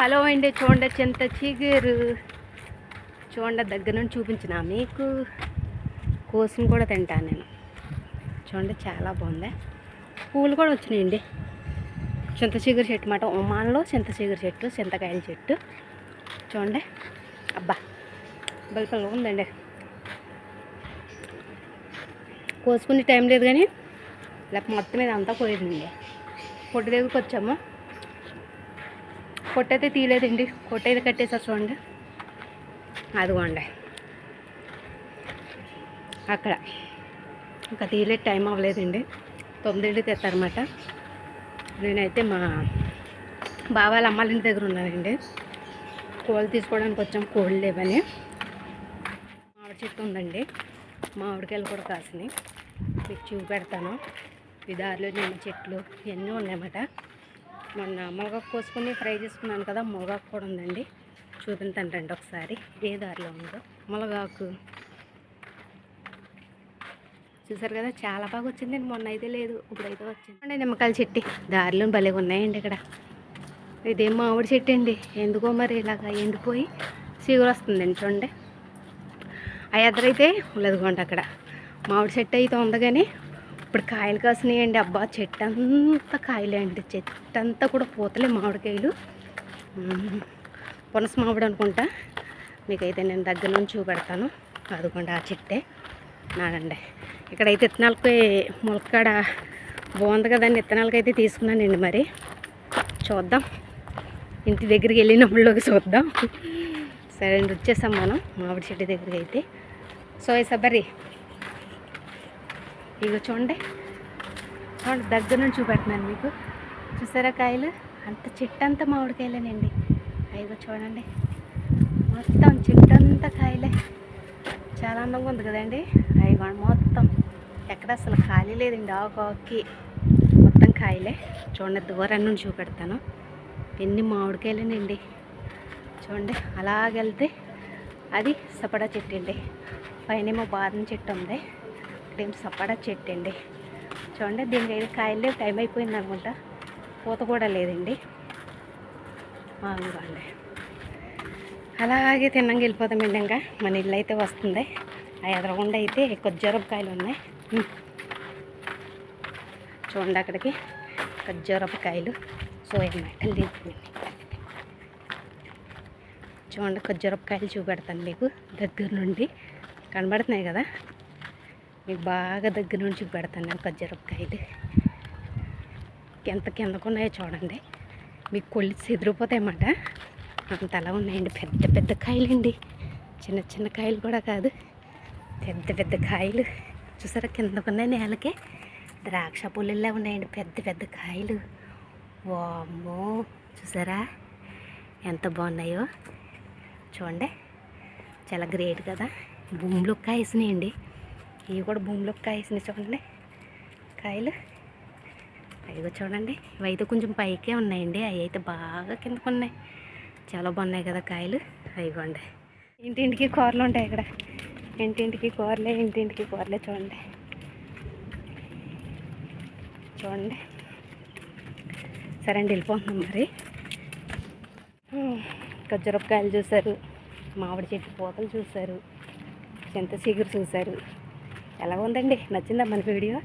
Hello అండి చూడండి చింత చిగురు. చూడండి దగ్గర నుండి చూపించిన మీకు. కోసిన కూడా తింటాను నేను. చూడండి చాలా బాగుంది. పూలు కూడా వచ్చినాయండి. చింత చిగురు చెట్టు మాట. ఉమాన్లో చింత చిగురు చెట్టు చింతకాయల చెట్టు. చూడండి. అబ్బా బలిపల్ల ఉందండి. కోసుకునే టైం లేదు కానీ లేకపోతే మొత్తం మీద అంతా పోయిందండి. పొట్టు దగ్గరికి వచ్చాము. పొట్టు అయితే తీయలేదండి. పొట్టు అయితే కట్టేసారు చూడండి. అదిగోండి. అక్కడ. ఇంకా తీయలేదు టైం అవ్వలేదండి. తొమ్మిదింటికి తెస్తారన్నమాట. నేనైతే మా బావాల అమ్మాళ్ళ ఇంటి దగ్గర ఉన్నానండి. కోళ్ళు తీసుకోవడానికి వచ్చాం కోళ్ళు లేవని. మామిడి చెట్టు ఉందండి. మామిడికాయలు కూడా కాసినాయి. మీకు చూపెడతాను. ఈ దారిలో నిమ్మ చెట్లు ఇవన్నీ ఉన్నాయన్నమాట. మొన్న మునగాకు కోసుకుని ఫ్రై చేసుకున్నాను కదా మునగాకు కూడా ఉందండి. చూపించండి రండి ఒకసారి. ఏ దారిలో ఉందో. మునగాకు. చూసారు కదా చాలా బాగా వచ్చిందండి. మొన్న అయితే లేదు ఇప్పుడైతే వచ్చింది. నిమ్మకాయల చెట్టు. దారిలో భలే ఉన్నాయండి ఇక్కడ. ఇదేం మామిడి చెట్టు అండి. ఎందుకో మరి ఇలాగ ఎండిపోయి చీగురు వస్తుందండి చూడండి. ఆ ఎదురైతే లేదుకోండి అక్కడ. మామిడి చెట్టు అయితే ఉంది కానీ ఇప్పుడు కాయలు కాసినాయండి. అబ్బా చెట్టు అంతా కాయలే అండి చెట్టు అంతా కూడా పూతలే మామిడికాయలు. మ్మ్. పునస మామిడి అనుకుంటా. మీకైతే నేను దగ్గర నుంచి చూపెడతాను. అదిగోండి ఆ చెట్టే. నాడండి ఇక్కడైతే ఇత్తనాలకి ములక్కాడ బాగుంది కదండి. ఇత్తనాలకైతే తీసుకున్నానండి మరి. చూద్దాం. ఇంటి దగ్గరికి వెళ్ళినప్పుడులోకి చూద్దాం. సరే అండి వచ్చేసాం మనం మామిడి చెట్టు దగ్గరికి అయితే. సో సబరి ఇగో చూడండి. చూడండి దగ్గర నుంచి చూపెడుతున్నాను మీకు. చూసారా కాయలు? అంత చెట్టంతా మామిడికాయలేనండి. అయిగో చూడండి. మొత్తం చెట్టంతా కాయలే. చాలా అందంగా ఉంది కదండి. అయిగో మొత్తం. ఎక్కడ అసలు ఖాళీ లేదండి. ఆకు ఆకుకి మొత్తం కాయలే. చూడండి దూరం నుండి చూపెడతాను. ఎన్ని మామిడికాయలేనండి. చూడండి అలాగెళ్తే అది సపడా చెట్టు అండి. పైనేమో బాదం చెట్టు ఉంది. ఏం సపడా చెట్టు అండి చూడండి దీనికి అయితే కాయలు లేవు టైం అయిపోయింది అనుకుంటా పూత కూడా లేదండి. బాగుందండి అలాగే తిన్నాక వెళ్ళిపోతామండి ఇంకా. మన ఇల్లు అయితే వస్తుంది. ఆ ఎదరకుండా అయితే కొజ్జరపకాయలు ఉన్నాయి. చూడండి అక్కడికి. ఖజ్జూరపకాయలు సోయా మెక్కలు తీసుకుని చూడండి ఖజ్జూరపకాయలు చూపెడతాను మీకు దగ్గర నుండి కనబడుతున్నాయి కదా? మీకు బాగా దగ్గర నుంచి పెడతాను నేను ఖర్జూరపకాయలు ఎంత కిందకు ఉన్నాయో చూడండి. మీకు కొళ్ళు చెదిరిపోతాయన్నమాట. అంతలా ఉన్నాయండి. పెద్ద పెద్ద కాయలండి. చిన్న చిన్న కాయలు కూడా కాదు. పెద్ద పెద్ద కాయలు. చూసారా కిందకున్నాయి నేలకే? ద్రాక్ష పుల్లెల్లా ఉన్నాయండి. పెద్ద పెద్ద కాయలు. వామ్మో! చూసారా? ఎంత బాగున్నాయో. చూడండి. చాలా గ్రేట్ కదా. భూమిలో కాయసినాయండి. ఇవి కూడా భూమిలో కాయసినాయి చూడండి. కాయలు. అవి చూడండి. ఇవైతే కొంచెం పైకే ఉన్నాయండి. అవి అయితే బాగా కిందకు ఉన్నాయి. చాలా బాగున్నాయి కదా కాయలు. అవిగోండి ఇంటింటికి కూరలు ఉంటాయి ఇక్కడ. ఇంటింటికి కూరలే ఇంటింటికి కూరలే చూడండి. చూడండి. సరే అండి వెళ్ళిపోతున్నాం మరి. ఖర్జూరపకాయలు చూశారు. మామిడి చెట్టు పూతలు చూశారు. చింత చిగురు చూశారు. ఎలా ఉందండి నచ్చిందా మన వీడియో?